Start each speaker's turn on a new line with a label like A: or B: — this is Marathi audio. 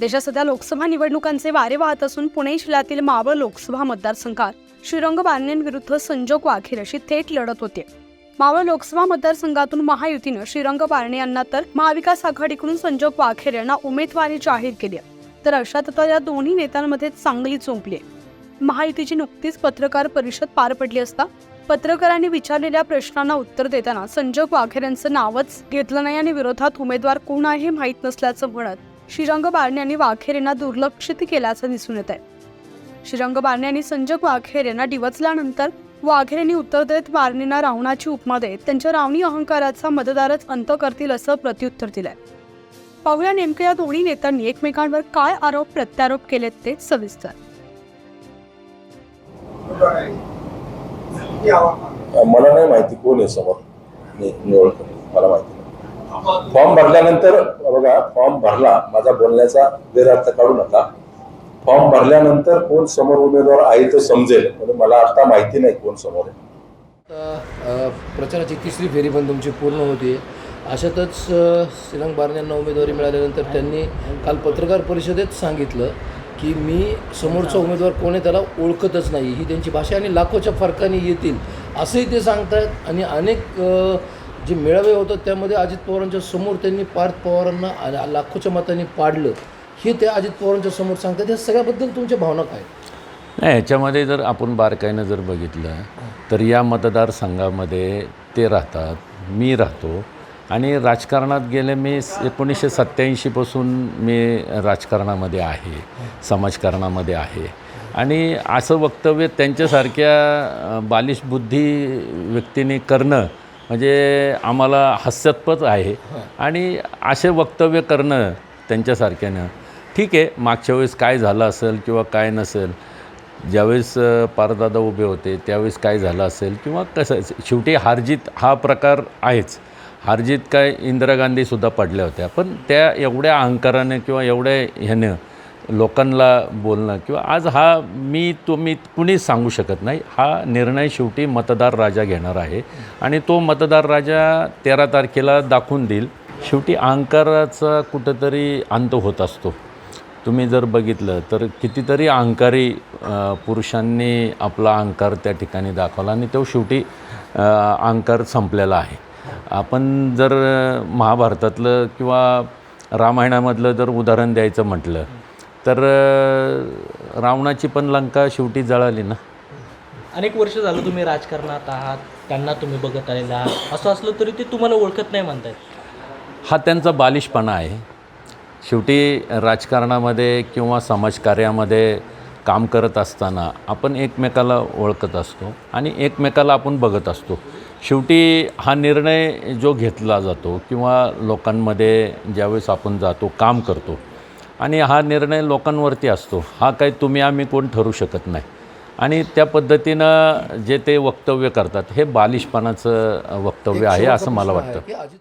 A: देशात सध्या लोकसभा निवडणुकांचे वारे वाहत असून पुणे जिल्ह्यातील मावळ लोकसभा मतदारसंघात श्रीरंग बारणेंविरुद्ध संजोग वाघेर अशी थेट लढत होते मावळ लोकसभा मतदारसंघातून महायुतीनं श्रीरंग बारणे यांना तर महाविकास आघाडीकडून संजोग वाघेर यांना उमेदवारी जाहीर केली तर अशात आता या दोन्ही नेत्यांमध्ये चांगली चोंपली आहे. महायुतीची नुकतीच पत्रकार परिषद पार पडली असता पत्रकारांनी विचारलेल्या प्रश्नांना उत्तर देताना संजय वाघेर यांचं नावच घेतलं नाही आणि विरोधात उमेदवार कोण आहे हे माहीत नसल्याचं म्हणत श्रीरंग बारणे यांनी वाघेर यांना दुर्लक्षित केल्याचं दिसून येत आहे श्रीरंग बारणे यांनी संजय वाघेर यांना डिवचल्यानंतर वाघेर यांनी उत्तर देत बारणेंना रावणाची उपमा देत त्यांच्या रावणी अहंकाराचा मतदारच अंत करतील असं प्रत्युत्तर दिलंय. पाहुया नेमकं या दोन्ही नेत्यांनी एकमेकांवर काय आरोप प्रत्यारोप केलेत ते सविस्तर.
B: मला नाही माहिती कोण आहे समोर. मी ओळखत मला माहिती फॉर्म भरल्यानंतर बघा फॉर्म भरला. माझा बोलण्याचा गैरअर्थ काढू नका. फॉर्म भरल्यानंतर कोण समोर उमेदवार आहे तो समजेल. म्हणून मला आता माहिती नाही कोण समोर आहे.
C: प्रचाराची तिसरी फेरी पण तुमची पूर्ण होती. अशातच अ, श्रीरंग बारणे यांना उमेदवारी मिळाल्यानंतर त्यांनी काल पत्रकार परिषदेत सांगितलं की मी समोरचा उमेदवार कोण आहे त्याला ओळखतच नाही. ही त्यांची भाषा आणि लाखोच्या फरकाने येतील असंही ते सांगतात आणि अनेक जे मेळावे होतात त्यामध्ये अजित पवारांच्या समोर त्यांनी पार्थ पवारांना लाखोच्या मतांनी पाडलं. हे ते अजित पवारांच्या समोर सांगतात. या सगळ्याबद्दल तुमच्या भावना काय?
D: नाही ह्याच्यामध्ये जर आपण बारकाईनं जर बघितलं तर या मतदारसंघामध्ये ते राहतात मी राहतो. आणि राजकारणात गेले मी एकोणीसशे सत्त्याऐंशीपासून मी राजकारणामध्ये आहे समाजकारणामध्ये आहे. आणि असं वक्तव्य त्यांच्यासारख्या बालिशबुद्धी बालिश बुद्धी व्यक्तीने करणं म्हणजे आम्हाला हास्यास्पद आहे. आणि असे वक्तव्य करणं त्यांच्यासारख्यानं. ठीक आहे मागच्या वेळेस काय झालं असेल किंवा काय नसेल ज्यावेळेस पारदादा उभे होते त्यावेळेस काय झालं असेल किंवा कसं शेवटी हारजीत हा प्रकार आहेच. हारजीत काय इंदिरा गांधीसुद्धा पडल्या होत्या. पण त्या एवढ्या अहंकाराने किंवा एवढ्या ह्यानं लोकांना बोलणं किंवा आज हा मी तुम्ही कुणीच सांगू शकत नाही. हा निर्णय शेवटी मतदार राजा घेणार आहे. आणि तो मतदार राजा तेरा तारखेला दाखवून देईल. शेवटी अहंकाराचा कुठंतरी अंत होत असतो. तुम्ही जर बघितलं तर कितीतरी अहंकारी पुरुषांनी आपला अहंकार त्या ठिकाणी दाखवला आणि तो शेवटी अहंकार संपलेला आहे. आपण जर महाभारतातलं किंवा रामायणामधलं जर उदाहरण द्यायचं म्हटलं तर रावणाची पण लंका शेवटी जळाली ना.
E: अनेक वर्ष झालं तुम्ही राजकारणात आहात त्यांना तुम्ही बघत आलेला आहात. असं असलं तरी ते तुम्हाला ओळखत नाही म्हणतायत.
D: हा त्यांचा बालिशपणा आहे. शेवटी राजकारणामध्ये किंवा समाजकार्यामध्ये काम करत असताना आपण एकमेकाला ओळखत असतो आणि एकमेकाला आपण बघत असतो. शेवटी हा निर्णय जो घेतला जातो किंवा लोकांमध्ये ज्यावेळेस आपण जातो काम करतो आणि हा निर्णय लोकांवरती असतो. हा काही तुम्ही आम्ही कोण ठरू शकत नाही. आणि त्या पद्धतीनं जे ते वक्तव्य करतात हे बालिशपणाचं वक्तव्य आहे असं मला वाटतं.